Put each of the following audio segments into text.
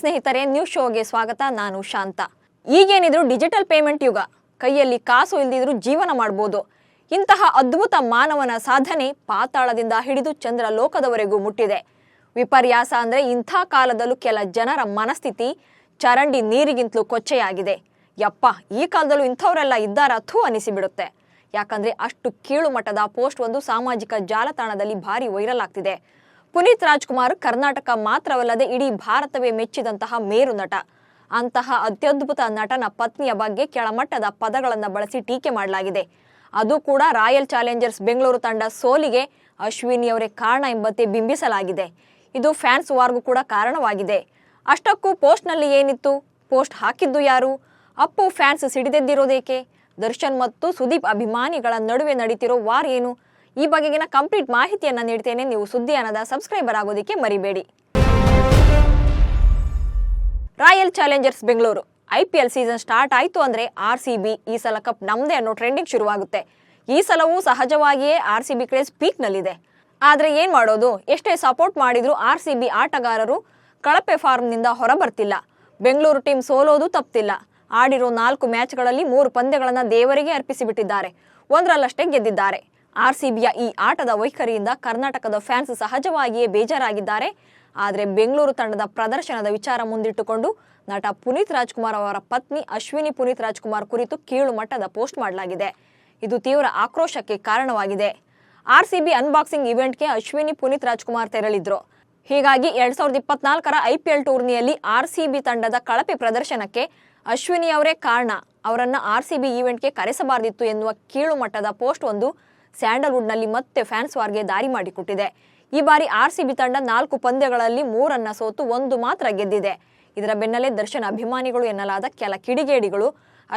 ಸ್ನೇಹಿತರೆ ನ್ಯೂ ಶೋಗೆ ಸ್ವಾಗತ. ನಾನು ಶಾಂತ. ಈಗೇನಿದ್ರು ಡಿಜಿಟಲ್ ಪೇಮೆಂಟ್ ಯುಗ. ಕೈಯಲ್ಲಿ ಕಾಸು ಇಲ್ದಿದ್ರು ಜೀವನ ಮಾಡ್ಬೋದು. ಇಂತಹ ಅದ್ಭುತ ಮಾನವನ ಸಾಧನೆ ಪಾತಾಳದಿಂದ ಹಿಡಿದು ಚಂದ್ರ ಲೋಕದವರೆಗೂ ಮುಟ್ಟಿದೆ. ವಿಪರ್ಯಾಸ ಅಂದ್ರೆ ಇಂಥ ಕಾಲದಲ್ಲೂ ಕೆಲ ಜನರ ಮನಸ್ಥಿತಿ ಚರಂಡಿ ನೀರಿಗಿಂತಲೂ ಕೊಚ್ಚೆಯಾಗಿದೆ. ಯಪ್ಪ, ಈ ಕಾಲದಲ್ಲೂ ಇಂಥವರೆಲ್ಲ ಇದ್ದಾರ? ಥೂ ಅನಿಸಿಬಿಡುತ್ತೆ. ಯಾಕಂದ್ರೆ ಅಷ್ಟು ಕೀಳು ಮಟ್ಟದ ಪೋಸ್ಟ್ ಒಂದು ಸಾಮಾಜಿಕ ಜಾಲತಾಣದಲ್ಲಿ ಭಾರಿ ವೈರಲ್ ಆಗ್ತಿದೆ. ಪುನೀತ್ ರಾಜ್ಕುಮಾರ್ ಕರ್ನಾಟಕ ಮಾತ್ರವಲ್ಲದೆ ಇಡೀ ಭಾರತವೇ ಮೆಚ್ಚಿದಂತಹ ಮೇರು ನಟ. ಅಂತಹ ಅತ್ಯದ್ಭುತ ನಟನ ಪತ್ನಿಯ ಬಗ್ಗೆ ಕೆಳಮಟ್ಟದ ಪದಗಳನ್ನು ಬಳಸಿ ಟೀಕೆ ಮಾಡಲಾಗಿದೆ. ಅದು ಕೂಡ ರಾಯಲ್ ಚಾಲೆಂಜರ್ಸ್ ಬೆಂಗಳೂರು ತಂಡ ಸೋಲಿಗೆ ಅಶ್ವಿನಿ ಅವರೇ ಕಾರಣ ಎಂಬಂತೆ ಬಿಂಬಿಸಲಾಗಿದೆ. ಇದು ಫ್ಯಾನ್ಸ್ ವಾರ್ಗೂ ಕೂಡ ಕಾರಣವಾಗಿದೆ. ಅಷ್ಟಕ್ಕೂ ಪೋಸ್ಟ್ನಲ್ಲಿ ಏನಿತ್ತು? ಪೋಸ್ಟ್ ಹಾಕಿದ್ದು ಯಾರು? ಅಪ್ಪು ಫ್ಯಾನ್ಸ್ ಸಿಡಿದೆದ್ದಿರೋದೇಕೆ? ದರ್ಶನ್ ಮತ್ತು ಸುದೀಪ್ ಅಭಿಮಾನಿಗಳ ನಡುವೆ ನಡೀತಿರೋ ವಾರ್ ಏನು? ಈ ಬಗೆಗಿನ ಕಂಪ್ಲೀಟ್ ಮಾಹಿತಿಯನ್ನು ನೀಡ್ತೇನೆ. ನೀವು ಸುದ್ದಿ ಅನ್ನದ ಸಬ್ಸ್ಕ್ರೈಬರ್ ಆಗೋದಕ್ಕೆ ಮರಿಬೇಡಿ. Royal Challengers Bengaluru I P L season start ಆಯ್ತು ಅಂದರೆ ಆರ್ ಸಿ ಬಿ ಈ ಸಲ ಕಪ್ ನಮ್ದೇ ಅನ್ನೋ ಟ್ರೆಂಡಿಂಗ್ ಶುರುವಾಗುತ್ತೆ. ಈ ಸಲವೂ ಸಹಜವಾಗಿಯೇ ಆರ್ ಸಿ ಬಿ ಕ್ರೇಜ್ ಪೀಕ್ನಲ್ಲಿದೆ ಆದರೆ ಏನು ಮಾಡೋದು? ಎಷ್ಟೇ ಸಪೋರ್ಟ್ ಮಾಡಿದರೂ ಆರ್ ಸಿ ಬಿ ಆಟಗಾರರು ಕಳಪೆ ಫಾರ್ಮ್ನಿಂದ ಹೊರಬರ್ತಿಲ್ಲ. ಬೆಂಗಳೂರು ಟೀಮ್ ಸೋಲೋದು ತಪ್ತಿಲ್ಲ. ಆಡಿರೋ ನಾಲ್ಕು ಮ್ಯಾಚ್ಗಳಲ್ಲಿ ಮೂರು ಪಂದ್ಯಗಳನ್ನು ದೇವರಿಗೆ ಅರ್ಪಿಸಿಬಿಟ್ಟಿದ್ದಾರೆ. ಒಂದರಲ್ಲಷ್ಟೇ ಗೆದ್ದಿದ್ದಾರೆ. ಆರ್ ಸಿ ಬಿಯ ಈ ಆಟದ ವೈಖರಿಯಿಂದ ಕರ್ನಾಟಕದ ಫ್ಯಾನ್ಸ್ ಸಹಜವಾಗಿಯೇ ಬೇಜಾರಾಗಿದ್ದಾರೆ. ಆದರೆ ಬೆಂಗಳೂರು ತಂಡದ ಪ್ರದರ್ಶನದ ವಿಚಾರ ಮುಂದಿಟ್ಟುಕೊಂಡು ನಟ ಪುನೀತ್ ರಾಜ್ಕುಮಾರ್ ಅವರ ಪತ್ನಿ ಅಶ್ವಿನಿ ಪುನೀತ್ ರಾಜ್ಕುಮಾರ್ ಕುರಿತು ಕೀಳು ಮಟ್ಟದ ಪೋಸ್ಟ್ ಮಾಡಲಾಗಿದೆ. ಇದು ತೀವ್ರ ಆಕ್ರೋಶಕ್ಕೆ ಕಾರಣವಾಗಿದೆ. ಆರ್ ಸಿ ಬಿ ಅನ್ಬಾಕ್ಸಿಂಗ್ ಇವೆಂಟ್ಗೆ ಅಶ್ವಿನಿ ಪುನೀತ್ ರಾಜ್ಕುಮಾರ್ ತೆರಳಿದ್ರು. ಹೀಗಾಗಿ ಎರಡ್ ಸಾವಿರದ ಇಪ್ಪತ್ನಾಲ್ಕರ ಐಪಿಎಲ್ ಟೂರ್ನಿಯಲ್ಲಿ ಆರ್ ಸಿ ಬಿ ತಂಡದ ಕಳಪೆ ಪ್ರದರ್ಶನಕ್ಕೆ ಅಶ್ವಿನಿ ಅವರೇ ಕಾರಣ. ಅವರನ್ನು ಆರ್ ಸಿ ಬಿ ಈವೆಂಟ್ಗೆ ಕರೆಸಬಾರದಿತ್ತು ಎನ್ನುವ ಕೀಳು ಮಟ್ಟದ ಪೋಸ್ಟ್ ಒಂದು ಸ್ಯಾಂಡಲ್ವುಡ್ನಲ್ಲಿ ಮತ್ತೆ ಫ್ಯಾನ್ಸ್ ವಾರ್ಗೆ ದಾರಿ ಮಾಡಿಕೊಟ್ಟಿದೆ. ಈ ಬಾರಿ ಆರ್ ಸಿ ಬಿ ತಂಡ ನಾಲ್ಕು ಪಂದ್ಯಗಳಲ್ಲಿ ಮೂರನ್ನ ಸೋತು ಒಂದು ಮಾತ್ರ ಗೆದ್ದಿದೆ. ಇದರ ಬೆನ್ನಲ್ಲೇ ದರ್ಶನ್ ಅಭಿಮಾನಿಗಳು ಎನ್ನಲಾದ ಕೆಲ ಕಿಡಿಗೇಡಿಗಳು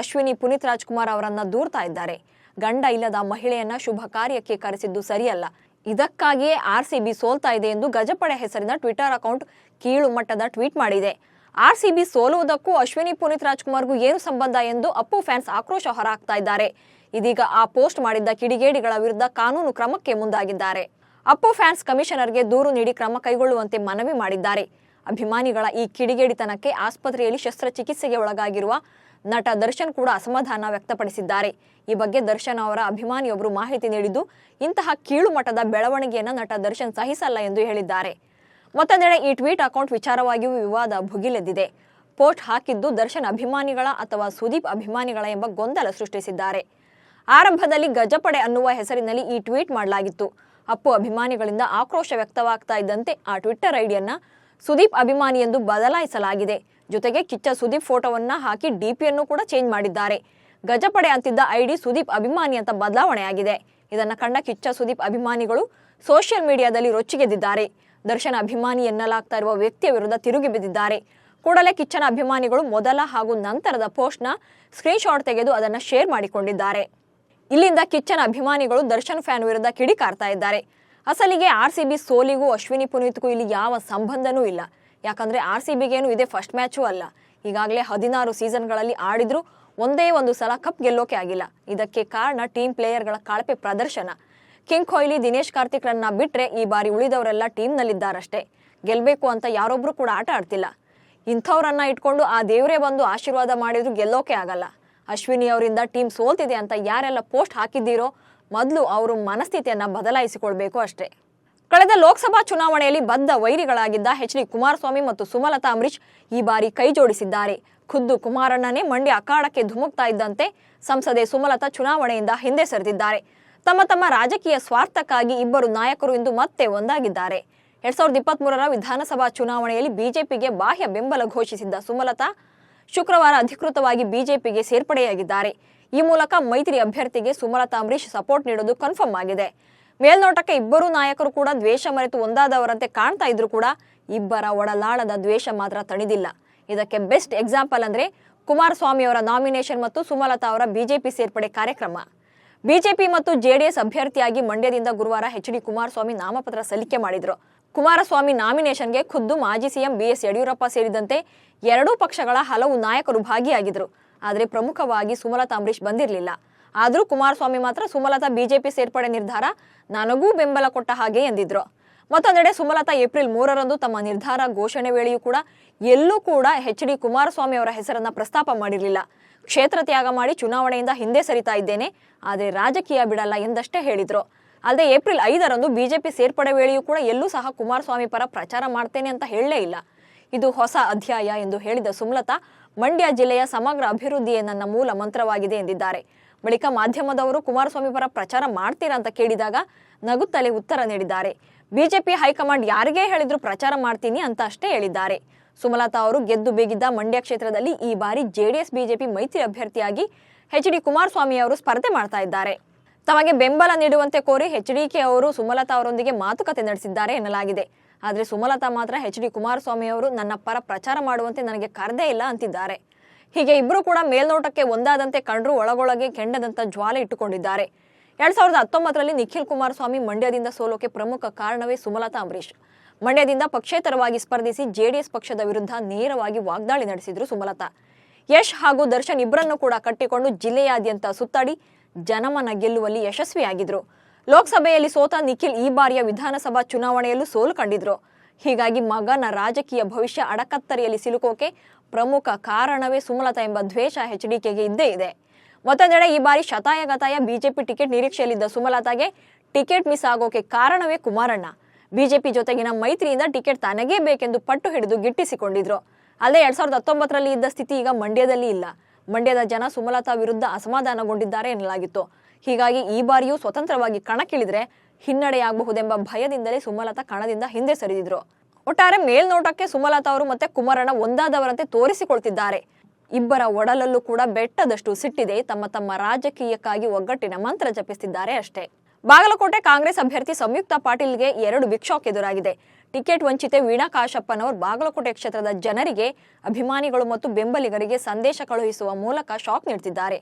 ಅಶ್ವಿನಿ ಪುನೀತ್ ರಾಜ್ಕುಮಾರ್ ಅವರನ್ನ ದೂರ್ತಾ ಇದ್ದಾರೆ. ಗಂಡ ಇಲ್ಲದ ಮಹಿಳೆಯನ್ನ ಶುಭ ಕಾರ್ಯಕ್ಕೆ ಕರೆಸಿದ್ದು ಸರಿಯಲ್ಲ. ಇದಕ್ಕಾಗಿಯೇ ಆರ್ ಸಿ ಬಿ ಸೋಲ್ತಾ ಇದೆ ಎಂದು ಗಜಪಡೆ ಹೆಸರಿನ ಟ್ವಿಟರ್ ಅಕೌಂಟ್ ಕೀಳು ಮಟ್ಟದ ಟ್ವೀಟ್ ಮಾಡಿದೆ. ಆರ್ ಸಿ ಬಿ ಸೋಲುವುದಕ್ಕೂ ಅಶ್ವಿನಿ ಪುನೀತ್ ರಾಜ್ಕುಮಾರ್ಗೂ ಏನು ಸಂಬಂಧ ಎಂದು ಅಪ್ಪು ಫ್ಯಾನ್ಸ್ ಆಕ್ರೋಶ ಹೊರಹಾಕ್ತಾ ಇದ್ದಾರೆ. ಇದೀಗ ಆ ಪೋಸ್ಟ್ ಮಾಡಿದ್ದ ಕಿಡಿಗೇಡಿಗಳ ವಿರುದ್ಧ ಕಾನೂನು ಕ್ರಮಕ್ಕೆ ಮುಂದಾಗಿದ್ದಾರೆ. ಅಪ್ಪು ಫ್ಯಾನ್ಸ್ ಕಮಿಷನರ್ಗೆ ದೂರು ನೀಡಿ ಕ್ರಮ ಕೈಗೊಳ್ಳುವಂತೆ ಮನವಿ ಮಾಡಿದ್ದಾರೆ. ಅಭಿಮಾನಿಗಳ ಈ ಕಿಡಿಗೇಡಿತನಕ್ಕೆ ಆಸ್ಪತ್ರೆಯಲ್ಲಿ ಶಸ್ತ್ರಚಿಕಿತ್ಸೆಗೆ ಒಳಗಾಗಿರುವ ನಟ ದರ್ಶನ್ ಕೂಡ ಅಸಮಾಧಾನ ವ್ಯಕ್ತಪಡಿಸಿದ್ದಾರೆ. ಈ ಬಗ್ಗೆ ದರ್ಶನ್ ಅವರ ಅಭಿಮಾನಿಯೊಬ್ಬರು ಮಾಹಿತಿ ನೀಡಿದ್ದು, ಇಂತಹ ಕೀಳುಮಟ್ಟದ ಬೆಳವಣಿಗೆಯನ್ನು ನಟ ದರ್ಶನ್ ಸಹಿಸಲ್ಲ ಎಂದು ಹೇಳಿದ್ದಾರೆ. ಮತ್ತೊಂದೆಡೆ ಈ ಟ್ವೀಟ್ ಅಕೌಂಟ್ ವಿಚಾರವಾಗಿಯೂ ವಿವಾದ ಭುಗಿಲೆದ್ದಿದೆ. ಪೋಸ್ಟ್ ಹಾಕಿದ್ದು ದರ್ಶನ್ ಅಭಿಮಾನಿಗಳ ಅಥವಾ ಸುದೀಪ್ ಅಭಿಮಾನಿಗಳ ಎಂಬ ಗೊಂದಲ ಸೃಷ್ಟಿಸಿದ್ದಾರೆ. ಆರಂಭದಲ್ಲಿ ಗಜಪಡೆ ಅನ್ನುವ ಹೆಸರಿನಲ್ಲಿ ಈ ಟ್ವೀಟ್ ಮಾಡಲಾಗಿತ್ತು. ಅಪ್ಪು ಅಭಿಮಾನಿಗಳಿಂದ ಆಕ್ರೋಶ ವ್ಯಕ್ತವಾಗ್ತಾ ಇದ್ದಂತೆ ಆ ಟ್ವಿಟ್ಟರ್ ಐಡಿಯನ್ನ ಸುದೀಪ್ ಅಭಿಮಾನಿ ಎಂದು ಬದಲಾಯಿಸಲಾಗಿದೆ. ಜೊತೆಗೆ ಕಿಚ್ಚ ಸುದೀಪ್ ಫೋಟೋವನ್ನ ಹಾಕಿ ಡಿಪಿಯನ್ನು ಕೂಡ ಚೇಂಜ್ ಮಾಡಿದ್ದಾರೆ. ಗಜಪಡೆ ಅಂತಿದ್ದ ಐಡಿ ಸುದೀಪ್ ಅಭಿಮಾನಿ ಅಂತ ಬದಲಾವಣೆಯಾಗಿದೆ. ಇದನ್ನು ಕಂಡ ಕಿಚ್ಚ ಸುದೀಪ್ ಅಭಿಮಾನಿಗಳು ಸೋಷಿಯಲ್ ಮೀಡಿಯಾದಲ್ಲಿ ರೊಚ್ಚಿಗೆದ್ದಿದ್ದಾರೆ. ದರ್ಶನ ಅಭಿಮಾನಿ ಎನ್ನಲಾಗ್ತಾ ಇರುವ ವ್ಯಕ್ತಿಯ ವಿರುದ್ಧ ತಿರುಗಿ ಬಿದ್ದಿದ್ದಾರೆ. ಕೂಡಲೇ ಕಿಚ್ಚನ ಅಭಿಮಾನಿಗಳು ಮೊದಲ ಹಾಗೂ ನಂತರದ ಪೋಸ್ಟ್ನ ಸ್ಕ್ರೀನ್ಶಾಟ್ ತೆಗೆದು ಅದನ್ನು ಶೇರ್ ಮಾಡಿಕೊಂಡಿದ್ದಾರೆ. ಇಲ್ಲಿಂದ ಕಿಚ್ಚನ ಅಭಿಮಾನಿಗಳು ದರ್ಶನ್ ಫ್ಯಾನ್ ವಿರುದ್ಧ ಕಿಡಿಕಾರ್ತಾ ಇದ್ದಾರೆ. ಅಸಲಿಗೆ ಆರ್ ಸಿ ಬಿ ಸೋಲಿಗೂ, ಅಶ್ವಿನಿ ಪುನೀತ್ಗೂ ಇಲ್ಲಿ ಯಾವ ಸಂಬಂಧನೂ ಇಲ್ಲ. ಯಾಕಂದ್ರೆ ಆರ್ ಸಿ ಬಿಗೇನು ಇದೇ ಫಸ್ಟ್ ಮ್ಯಾಚೂ ಅಲ್ಲ. ಈಗಾಗಲೇ ಹದಿನಾರು ಸೀಸನ್ಗಳಲ್ಲಿ ಆಡಿದ್ರು ಒಂದೇ ಒಂದು ಸಲ ಕಪ್ ಗೆಲ್ಲೋಕೆ ಆಗಿಲ್ಲ. ಇದಕ್ಕೆ ಕಾರಣ ಟೀಮ್ ಪ್ಲೇಯರ್ಗಳ ಕಳಪೆ ಪ್ರದರ್ಶನ. ಕಿಂಗ್ ಕೊಹ್ಲಿ, ದಿನೇಶ್ ಕಾರ್ತಿಕ್ ರನ್ನ ಬಿಟ್ರೆ ಈ ಬಾರಿ ಉಳಿದವರೆಲ್ಲ ಟೀಮ್ನಲ್ಲಿದ್ದಾರಷ್ಟೇ. ಗೆಲ್ಲಬೇಕು ಅಂತ ಯಾರೊಬ್ಬರು ಕೂಡ ಆಟ ಆಡ್ತಿಲ್ಲ. ಇಂಥವ್ರನ್ನ ಇಟ್ಕೊಂಡು ಆ ದೇವರೇ ಬಂದು ಆಶೀರ್ವಾದ ಮಾಡಿದ್ರು ಗೆಲ್ಲೋಕೆ ಆಗಲ್ಲ. ಅಶ್ವಿನಿ ಅವರಿಂದ ಟೀಮ್ ಸೋಲ್ತಿದೆ ಅಂತ ಯಾರೆಲ್ಲ ಪೋಸ್ಟ್ ಹಾಕಿದ್ದೀರೋ ಮೊದಲು ಅವರು ಮನಸ್ಥಿತಿಯನ್ನು ಬದಲಾಯಿಸಿಕೊಳ್ಬೇಕು ಅಷ್ಟೇ. ಕಳೆದ ಲೋಕಸಭಾ ಚುನಾವಣೆಯಲ್ಲಿ ಬದ್ಧ ವೈರಿಗಳಾಗಿದ್ದ ಎಚ್ ಡಿ ಕುಮಾರಸ್ವಾಮಿ ಮತ್ತು ಸುಮಲತಾ ಅಂಬರೀಶ್ ಈ ಬಾರಿ ಕೈ ಜೋಡಿಸಿದ್ದಾರೆ. ಖುದ್ದು ಕುಮಾರಣ್ಣನೇ ಮಂಡ್ಯ ಅಖಾಡಕ್ಕೆ ಧುಮುಕ್ತಾ ಇದ್ದಂತೆ ಸಂಸದೆ ಸುಮಲತಾ ಚುನಾವಣೆಯಿಂದ ಹಿಂದೆ ಸರಿದಿದ್ದಾರೆ. ತಮ್ಮ ತಮ್ಮ ರಾಜಕೀಯ ಸ್ವಾರ್ಥಕ್ಕಾಗಿ ಇಬ್ಬರು ನಾಯಕರು ಇಂದು ಮತ್ತೆ ಒಂದಾಗಿದ್ದಾರೆ. ಎರಡ್ ಸಾವಿರದ ಇಪ್ಪತ್ತ್ ವಿಧಾನಸಭಾ ಚುನಾವಣೆಯಲ್ಲಿ ಬಿಜೆಪಿಗೆ ಬಾಹ್ಯ ಬೆಂಬಲ ಘೋಷಿಸಿದ್ದ ಸುಮಲತಾ ಶುಕ್ರವಾರ ಅಧಿಕೃತವಾಗಿ ಬಿಜೆಪಿಗೆ ಸೇರ್ಪಡೆಯಾಗಿದ್ದಾರೆ. ಈ ಮೂಲಕ ಮೈತ್ರಿ ಅಭ್ಯರ್ಥಿಗೆ ಸುಮಲತಾ ಅಂಬರೀಶ್ ಸಪೋರ್ಟ್ ನೀಡೋದು ಕನ್ಫರ್ಮ್ ಆಗಿದೆ. ಮೇಲ್ನೋಟಕ್ಕೆ ಇಬ್ಬರು ನಾಯಕರು ಕೂಡ ದ್ವೇಷ ಮರೆತು ಒಂದಾದವರಂತೆ ಕಾಣ್ತಾ ಇದ್ರು ಕೂಡ ಇಬ್ಬರ ಒಡಲಾಳದ ದ್ವೇಷ ಮಾತ್ರ ತಣಿದಿಲ್ಲ. ಇದಕ್ಕೆ ಬೆಸ್ಟ್ ಎಕ್ಸಾಂಪಲ್ ಅಂದ್ರೆ ಕುಮಾರಸ್ವಾಮಿ ಅವರ ನಾಮಿನೇಷನ್ ಮತ್ತು ಸುಮಲತಾ ಅವರ ಬಿಜೆಪಿ ಸೇರ್ಪಡೆ ಕಾರ್ಯಕ್ರಮ. ಬಿಜೆಪಿ ಮತ್ತು ಜೆಡಿಎಸ್ ಅಭ್ಯರ್ಥಿಯಾಗಿ ಮಂಡ್ಯದಿಂದ ಗುರುವಾರ ಎಚ್ ಡಿ ಕುಮಾರಸ್ವಾಮಿ ನಾಮಪತ್ರ ಸಲ್ಲಿಕೆ ಮಾಡಿದ್ರು. ಕುಮಾರಸ್ವಾಮಿ ನಾಮಿನೇಷನ್ಗೆ ಖುದ್ದು ಮಾಜಿ ಸಿಎಂ ಬಿಎಸ್ ಯಡಿಯೂರಪ್ಪ ಸೇರಿದಂತೆ ಎರಡೂ ಪಕ್ಷಗಳ ಹಲವು ನಾಯಕರು ಭಾಗಿಯಾಗಿದ್ದರು. ಆದರೆ ಪ್ರಮುಖವಾಗಿ ಸುಮಲತಾ ಅಂಬರೀಶ್ ಬಂದಿರಲಿಲ್ಲ. ಆದರೂ ಕುಮಾರಸ್ವಾಮಿ ಮಾತ್ರ ಸುಮಲತಾ ಬಿಜೆಪಿ ಸೇರ್ಪಡೆ ನಿರ್ಧಾರ ನನಗೂ ಬೆಂಬಲ ಕೊಟ್ಟ ಹಾಗೆ ಎಂದಿದ್ರು. ಮತ್ತೊಂದೆಡೆ ಸುಮಲತಾ ಏಪ್ರಿಲ್ ಮೂರರಂದು ತಮ್ಮ ನಿರ್ಧಾರ ಘೋಷಣೆ ವೇಳೆಯೂ ಕೂಡ ಎಲ್ಲೂ ಕೂಡ ಎಚ್ ಡಿ ಕುಮಾರಸ್ವಾಮಿ ಅವರ ಹೆಸರನ್ನ ಪ್ರಸ್ತಾಪ ಮಾಡಿರಲಿಲ್ಲ. ಕ್ಷೇತ್ರ ತ್ಯಾಗ ಮಾಡಿ ಚುನಾವಣೆಯಿಂದ ಹಿಂದೆ ಸರಿತಾ ಇದ್ದೇನೆ. ಆದರೆ ರಾಜಕೀಯ ಬಿಡಲ್ಲ ಎಂದಷ್ಟೇ ಹೇಳಿದ್ರು. ಅಲ್ಲದೆ ಏಪ್ರಿಲ್ ಐದರಂದು ಬಿಜೆಪಿ ಸೇರ್ಪಡೆ ವೇಳೆಯೂ ಕೂಡ ಎಲ್ಲೂ ಸಹ ಕುಮಾರಸ್ವಾಮಿ ಪರ ಪ್ರಚಾರ ಮಾಡ್ತೇನೆ ಅಂತ ಹೇಳಲೇ ಇಲ್ಲ. ಇದು ಹೊಸ ಅಧ್ಯಾಯ ಎಂದು ಹೇಳಿದ ಸುಮಲತಾ, ಮಂಡ್ಯ ಜಿಲ್ಲೆಯ ಸಮಗ್ರ ಅಭಿವೃದ್ಧಿಯೇ ನನ್ನ ಮೂಲ ಮಂತ್ರವಾಗಿದೆ ಎಂದಿದ್ದಾರೆ. ಬಳಿಕ ಮಾಧ್ಯಮದವರು ಕುಮಾರಸ್ವಾಮಿ ಪರ ಪ್ರಚಾರ ಮಾಡ್ತೀರಾ ಅಂತ ಕೇಳಿದಾಗ ನಗುತ್ತಲೇ ಉತ್ತರ ನೀಡಿದ್ದಾರೆ. ಬಿಜೆಪಿ ಹೈಕಮಾಂಡ್ ಯಾರಿಗೇ ಹೇಳಿದ್ರು ಪ್ರಚಾರ ಮಾಡ್ತೀನಿ ಅಂತ ಅಷ್ಟೇ ಹೇಳಿದ್ದಾರೆ. ಸುಮಲತಾ ಅವರು ಗೆದ್ದು ಬೇಗಿದ್ದ ಮಂಡ್ಯ ಕ್ಷೇತ್ರದಲ್ಲಿ ಈ ಬಾರಿ ಜೆಡಿಎಸ್, ಬಿಜೆಪಿ ಮೈತ್ರಿ ಅಭ್ಯರ್ಥಿಯಾಗಿ ಎಚ್ ಡಿ ಕುಮಾರಸ್ವಾಮಿ ಅವರು ಸ್ಪರ್ಧೆ ಮಾಡ್ತಾ ಇದ್ದಾರೆ. ತಮಗೆ ಬೆಂಬಲ ನೀಡುವಂತೆ ಕೋರಿ ಎಚ್ಡಿಕೆ ಅವರು ಸುಮಲತಾ ಅವರೊಂದಿಗೆ ಮಾತುಕತೆ ನಡೆಸಿದ್ದಾರೆ ಎನ್ನಲಾಗಿದೆ. ಆದರೆ ಸುಮಲತಾ ಮಾತ್ರ ಎಚ್ ಡಿ ಕುಮಾರಸ್ವಾಮಿ ಅವರು ನನ್ನ ಪರ ಪ್ರಚಾರ ಮಾಡುವಂತೆ ನನಗೆ ಕರೆದೇ ಇಲ್ಲ ಅಂತಿದ್ದಾರೆ. ಹೀಗೆ ಇಬ್ಬರು ಕೂಡ ಮೇಲ್ನೋಟಕ್ಕೆ ಒಂದಾದಂತೆ ಕಂಡ್ರು ಒಳಗೊಳಗೆ ಕೆಂಡದಂತ ಜ್ವಾಲೆ ಇಟ್ಟುಕೊಂಡಿದ್ದಾರೆ. ಎರಡ್ ಸಾವಿರದ ಹತ್ತೊಂಬತ್ತರಲ್ಲಿ ನಿಖಿಲ್ ಕುಮಾರಸ್ವಾಮಿ ಮಂಡ್ಯದಿಂದ ಸೋಲೋಕೆ ಪ್ರಮುಖ ಕಾರಣವೇ ಸುಮಲತಾ ಅಂಬರೀಶ್ ಮಂಡ್ಯದಿಂದ ಪಕ್ಷೇತರವಾಗಿ ಸ್ಪರ್ಧಿಸಿ ಜೆಡಿಎಸ್ ಪಕ್ಷದ ವಿರುದ್ಧ ನೇರವಾಗಿ ವಾಗ್ದಾಳಿ ನಡೆಸಿದ್ರು ಸುಮಲತಾ. ಯಶ್ ಹಾಗೂ ದರ್ಶನ್ ಇಬ್ಬರನ್ನು ಕೂಡ ಕಟ್ಟಿಕೊಂಡು ಜಿಲ್ಲೆಯಾದ್ಯಂತ ಸುತ್ತಾಡಿ ಜನಮನ ಗೆಲ್ಲುವಲ್ಲಿ ಯಶಸ್ವಿಯಾಗಿದ್ರು. ಲೋಕಸಭೆಯಲ್ಲಿ ಸೋತ ನಿಖಿಲ್ ಈ ಬಾರಿಯ ವಿಧಾನಸಭಾ ಚುನಾವಣೆಯಲ್ಲೂ ಸೋಲು ಕಂಡಿದ್ರು. ಹೀಗಾಗಿ ಮಗನ ರಾಜಕೀಯ ಭವಿಷ್ಯ ಅಡಕತ್ತರಿಯಲ್ಲಿ ಸಿಲುಕೋಕೆ ಪ್ರಮುಖ ಕಾರಣವೇ ಸುಮಲತಾ ಎಂಬ ದ್ವೇಷ ಎಚ್ಡಿಕೆಗೆ ಇದ್ದೇ ಇದೆ. ಮತ್ತೊಂದೆಡೆ ಈ ಬಾರಿ ಶತಾಯಗತಾಯ ಬಿಜೆಪಿ ಟಿಕೆಟ್ ನಿರೀಕ್ಷೆಯಲ್ಲಿದ್ದ ಸುಮಲತಾಗೆ ಟಿಕೆಟ್ ಮಿಸ್ ಆಗೋಕೆ ಕಾರಣವೇ ಕುಮಾರಣ್ಣ. ಬಿಜೆಪಿ ಜೊತೆಗಿನ ಮೈತ್ರಿಯಿಂದ ಟಿಕೆಟ್ ತನಗೇ ಬೇಕೆಂದು ಪಟ್ಟು ಹಿಡಿದು ಗಿಟ್ಟಿಸಿಕೊಂಡಿದ್ರು. ಅಲ್ಲದೆ ಎರಡ್ ಸಾವಿರದ ಹತ್ತೊಂಬತ್ತರಲ್ಲಿ ಇದ್ದ ಸ್ಥಿತಿ ಈಗ ಮಂಡ್ಯದಲ್ಲಿ ಇಲ್ಲ. ಮಂಡ್ಯದ ಜನ ಸುಮಲತಾ ವಿರುದ್ಧ ಅಸಮಾಧಾನಗೊಂಡಿದ್ದಾರೆ ಎನ್ನಲಾಗಿತ್ತು. ಹೀಗಾಗಿ ಈ ಬಾರಿಯೂ ಸ್ವತಂತ್ರವಾಗಿ ಕಣಕ್ಕಿಳಿದ್ರೆ ಹಿನ್ನಡೆಯಾಗಬಹುದೆಂಬ ಭಯದಿಂದಲೇ ಸುಮಲತಾ ಕಣದಿಂದ ಹಿಂದೆ ಸರಿದಿದ್ರು. ಒಟ್ಟಾರೆ ಮೇಲ್ನೋಟಕ್ಕೆ ಸುಮಲತಾ ಅವರು ಮತ್ತೆ ಕುಮಾರಣ್ಣ ಒಂದಾದವರಂತೆ ತೋರಿಸಿಕೊಳ್ತಿದ್ದಾರೆ. ಇಬ್ಬರ ಒಡಲಲ್ಲೂ ಕೂಡ ಬೆಟ್ಟದಷ್ಟು ಸಿಟ್ಟಿದೆ. ತಮ್ಮ ತಮ್ಮ ರಾಜಕೀಯಕ್ಕಾಗಿ ಒಗ್ಗಟ್ಟಿನ ಮಂತ್ರ ಜಪಿಸುತ್ತಿದ್ದಾರೆ ಅಷ್ಟೇ. ಬಾಗಲಕೋಟೆ ಕಾಂಗ್ರೆಸ್ ಅಭ್ಯರ್ಥಿ ಸಂಯುಕ್ತ ಪಾಟೀಲ್ಗೆ ಎರಡು ಬಿಗ್ ಎದುರಾಗಿದೆ. ಟಿಕೆಟ್ ವಂಚಿತೆ ವೀಣಾ ಕಾಶಪ್ಪನವರು ಬಾಗಲಕೋಟೆ ಕ್ಷೇತ್ರದ ಜನರಿಗೆ ಅಭಿಮಾನಿಗಳು ಮತ್ತು ಬೆಂಬಲಿಗರಿಗೆ ಸಂದೇಶ ಕಳುಹಿಸುವ ಮೂಲಕ ಶಾಕ್ ನೀಡುತ್ತಿದ್ದಾರೆ.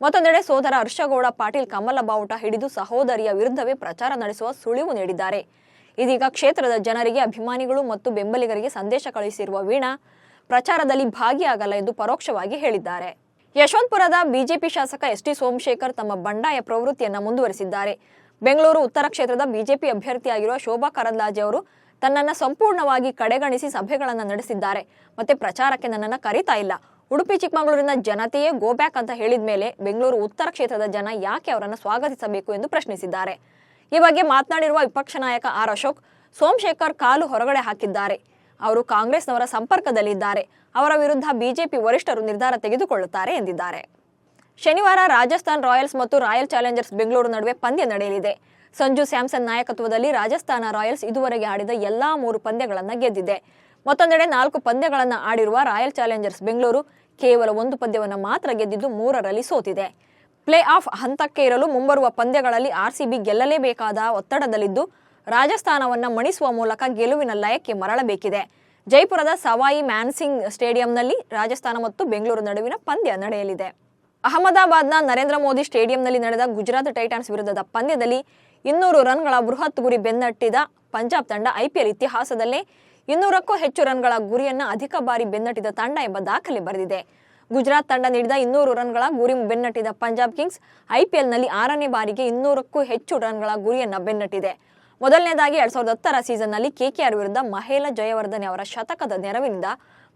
ಮತ್ತೊಂದೆಡೆ ಸೋದರ ಹರ್ಷಗೌಡ, ಪಾಟೀಲ್ ಕಮಲ ಬಾವುಟ ಹಿಡಿದು ಸಹೋದರಿಯ ವಿರುದ್ಧವೇ ಪ್ರಚಾರ ನಡೆಸುವ ಸುಳಿವು ನೀಡಿದ್ದಾರೆ. ಇದೀಗ ಕ್ಷೇತ್ರದ ಜನರಿಗೆ ಅಭಿಮಾನಿಗಳು ಮತ್ತು ಬೆಂಬಲಿಗರಿಗೆ ಸಂದೇಶ ಕಳುಹಿಸಿರುವ ವೀಣಾ ಪ್ರಚಾರದಲ್ಲಿ ಭಾಗಿಯಾಗಲ್ಲ ಎಂದು ಪರೋಕ್ಷವಾಗಿ ಹೇಳಿದ್ದಾರೆ. ಯಶವಂತಪುರದ ಬಿಜೆಪಿ ಶಾಸಕ ಎಸ್ ಟಿ ಸೋಮಶೇಖರ್ ತಮ್ಮ ಬಂಡಾಯ ಪ್ರವೃತ್ತಿಯನ್ನು ಮುಂದುವರೆಸಿದ್ದಾರೆ. ಬೆಂಗಳೂರು ಉತ್ತರ ಕ್ಷೇತ್ರದ ಬಿಜೆಪಿ ಅಭ್ಯರ್ಥಿಯಾಗಿರುವ ಶೋಭಾ ಕರಂದ್ಲಾಜೆ ಅವರು ತನ್ನನ್ನ ಸಂಪೂರ್ಣವಾಗಿ ಕಡೆಗಣಿಸಿ ಸಭೆಗಳನ್ನು ನಡೆಸಿದ್ದಾರೆ. ಮತ್ತೆ ಪ್ರಚಾರಕ್ಕೆ ನನ್ನನ್ನು ಕರೀತಾ ಇಲ್ಲ. ಉಡುಪಿ, ಚಿಕ್ಕಮಗಳೂರಿನ ಜನತೆಯೇ ಗೋ ಬ್ಯಾಕ್ ಅಂತ ಹೇಳಿದ ಮೇಲೆ ಬೆಂಗಳೂರು ಉತ್ತರ ಕ್ಷೇತ್ರದ ಜನ ಯಾಕೆ ಅವರನ್ನು ಸ್ವಾಗತಿಸಬೇಕು ಎಂದು ಪ್ರಶ್ನಿಸಿದ್ದಾರೆ. ಈ ಬಗ್ಗೆ ಮಾತನಾಡಿರುವ ವಿಪಕ್ಷ ನಾಯಕ ಆರ್ ಅಶೋಕ್, ಸೋಮಶೇಖರ್ ಕಾಲು ಹೊರಗಡೆ ಹಾಕಿದ್ದಾರೆ. ಅವರು ಕಾಂಗ್ರೆಸ್ನವರ ಸಂಪರ್ಕದಲ್ಲಿದ್ದಾರೆ. ಅವರ ವಿರುದ್ಧ ಬಿಜೆಪಿ ವರಿಷ್ಠರು ನಿರ್ಧಾರ ತೆಗೆದುಕೊಳ್ಳುತ್ತಾರೆ ಎಂದಿದ್ದಾರೆ. ಶನಿವಾರ ರಾಜಸ್ಥಾನ್ ರಾಯಲ್ಸ್ ಮತ್ತು ರಾಯಲ್ ಚಾಲೆಂಜರ್ಸ್ ಬೆಂಗಳೂರು ನಡುವೆ ಪಂದ್ಯ ನಡೆಯಲಿದೆ. ಸಂಜು ಸ್ಯಾಮ್ಸನ್ ನಾಯಕತ್ವದಲ್ಲಿ ರಾಜಸ್ಥಾನ ರಾಯಲ್ಸ್ ಇದುವರೆಗೆ ಆಡಿದ ಎಲ್ಲಾ ಮೂರು ಪಂದ್ಯಗಳನ್ನು ಗೆದ್ದಿದೆ. ಮತ್ತೊಂದೆಡೆ ನಾಲ್ಕು ಪಂದ್ಯಗಳನ್ನು ಆಡಿರುವ ರಾಯಲ್ ಚಾಲೆಂಜರ್ಸ್ ಬೆಂಗಳೂರು ಕೇವಲ ಒಂದು ಪಂದ್ಯವನ್ನು ಮಾತ್ರ ಗೆದ್ದಿದ್ದು ಮೂರರಲ್ಲಿ ಸೋತಿದೆ. ಪ್ಲೇ ಆಫ್ ಹಂತಕ್ಕೆ ಇರಲು ಮುಂಬರುವ ಪಂದ್ಯಗಳಲ್ಲಿ ಆರ್ಸಿಬಿ ಗೆಲ್ಲಲೇಬೇಕಾದ ಒತ್ತಡದಲ್ಲಿದ್ದು, ರಾಜಸ್ಥಾನವನ್ನು ಮಣಿಸುವ ಮೂಲಕ ಗೆಲುವಿನ ಲಯಕ್ಕೆ ಮರಳಬೇಕಿದೆ. ಜೈಪುರದ ಸವಾಯಿ ಮ್ಯಾನ್ಸಿಂಗ್ ಸ್ಟೇಡಿಯಂನಲ್ಲಿ ರಾಜಸ್ಥಾನ ಮತ್ತು ಬೆಂಗಳೂರು ನಡುವಿನ ಪಂದ್ಯ ನಡೆಯಲಿದೆ. ಅಹಮದಾಬಾದ್ನ ನರೇಂದ್ರ ಮೋದಿ ಸ್ಟೇಡಿಯಂನಲ್ಲಿ ನಡೆದ ಗುಜರಾತ್ ಟೈಟಾನ್ಸ್ ವಿರುದ್ಧದ ಪಂದ್ಯದಲ್ಲಿ ಇನ್ನೂರು ರನ್ಗಳ ಬೃಹತ್ ಗುರಿ ಬೆನ್ನಟ್ಟಿದ ಪಂಜಾಬ್ ತಂಡ ಐಪಿಎಲ್ ಇತಿಹಾಸದಲ್ಲೇ ಇನ್ನೂರಕ್ಕೂ ಹೆಚ್ಚು ರನ್ಗಳ ಗುರಿಯನ್ನು ಅಧಿಕ ಬಾರಿ ಬೆನ್ನಟ್ಟಿದ ತಂಡ ಎಂಬ ದಾಖಲೆ ಬರೆದಿದೆ. ಗುಜರಾತ್ ತಂಡ ನೀಡಿದ ಇನ್ನೂರು ರನ್ಗಳ ಗುರಿ ಬೆನ್ನಟ್ಟಿದ ಪಂಜಾಬ್ ಕಿಂಗ್ಸ್ ಐಪಿಎಲ್ನಲ್ಲಿ ಆರನೇ ಬಾರಿಗೆ ಇನ್ನೂರಕ್ಕೂ ಹೆಚ್ಚು ರನ್ಗಳ ಗುರಿಯನ್ನು ಬೆನ್ನಟ್ಟಿದೆ. ಮೊದಲನೇದಾಗಿ ಎರಡ್ ಸಾವಿರದ ಹತ್ತರ ಸೀಸನ್ನಲ್ಲಿ ಕೆಕೆಆರ್ ವಿರುದ್ಧ ಮಹೇಲ ಜಯವರ್ಧನೆ ಅವರ ಶತಕದ ನೆರವಿನಿಂದ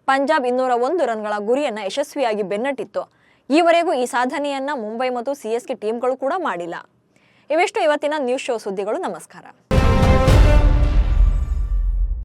ಪಂಜಾಬ್ ಇನ್ನೂರ ಒಂದು ರನ್ಗಳ ಗುರಿಯನ್ನ ಯಶಸ್ವಿಯಾಗಿ ಬೆನ್ನಟ್ಟಿತ್ತು. ಈವರೆಗೂ ಈ ಸಾಧನೆಯನ್ನ ಮುಂಬೈ ಮತ್ತು ಸಿಎಸ್ಕೆ ಟೀಮ್ಗಳು ಕೂಡ ಮಾಡಿಲ್ಲ. ಇವೆಷ್ಟು ಇವತ್ತಿನ ನ್ಯೂಸ್ ಶೋ ಸುದ್ದಿಗಳು. ನಮಸ್ಕಾರ.